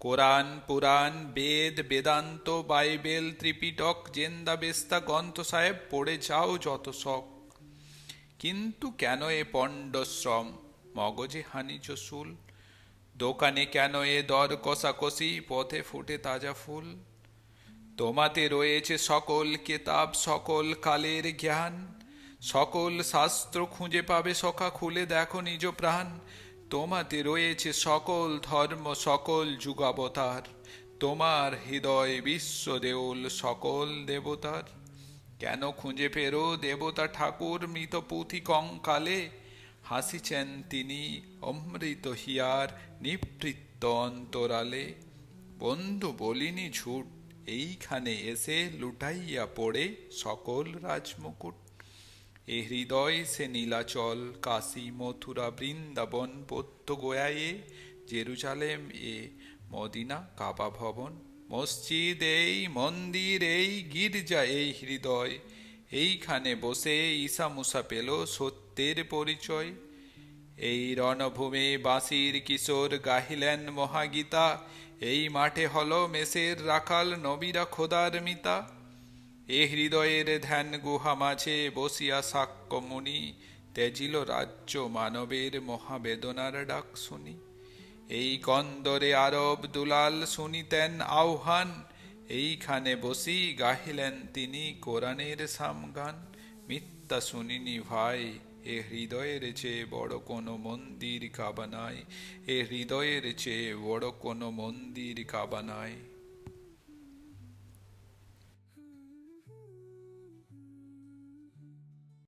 Quran, Purana, Veda, Vedanta, Bible, Tripitaka, Zend, Avesta, Granth Sahib, পড়ে যাও যত শখ কিন্তু কেন এ পণ্ডশ্রম? মগজে হানিজ শুল দোকানে কেন এ দর কষাকষি? পথে ফুটে তাজা ফুল। তোমাতে রয়েছে সকল কেতাব, সকল কালের জ্ঞান। সকল শাস্ত্র খুঁজে পাবে সখা, খুলে দেখো নিজ প্রাণ। তোমাতে রয়েছে সকল ধর্ম, সকল যুগাবতার। তোমার হৃদয় বিশ্ব দেউল, সকল দেবতার। কেন খুঁজে ফেরো দেবতা ঠাকুর মৃত পুঁথি কঙ্কালে? হাসিছেন তিনি অমৃত হিয়ার নিবৃত্ত অন্তরালে। বন্ধু বলিনি ঝুট, এইখানে এসে লুটাইয়া পড়ে সকল রাজমুকুট। এ হৃদয় সে নীলাচল, কাশী, মথুরা, বৃন্দাবন পত্য গোয়ায়ে জেরুজালেম, এ মদিনা, কাবা ভবন, মসজিদ, এই মন্দির, এই গির্জা, এই হৃদয়। এইখানে বসে ঈশা মুসা পেল সত্যের পরিচয়। এই রণভূমে বাঁশির কিশোর গাহিলেন মহাগীতা। এই মাঠে হল মেসের রাখাল, নবীরা খোদার মিতা। এ হৃদয়ের ধ্যান গুহা মাঝে বসিয়া সাক্ষ্য মুনি তেজিল রাজ্য মানবের মহাবেদনার ডাক শুনি। এই কন্দরে আরব দুলাল শুনিতেন আহ্বান, এইখানে বসি গাহিলেন তিনি কোরআনের সামগান। মিথ্যা শুনিনি ভাই, এ হৃদয়ের চেয়ে বড় কোনো মন্দির কাবা নাই, এ হৃদয়ের চেয়ে বড় কোনো মন্দির কাবা নাই।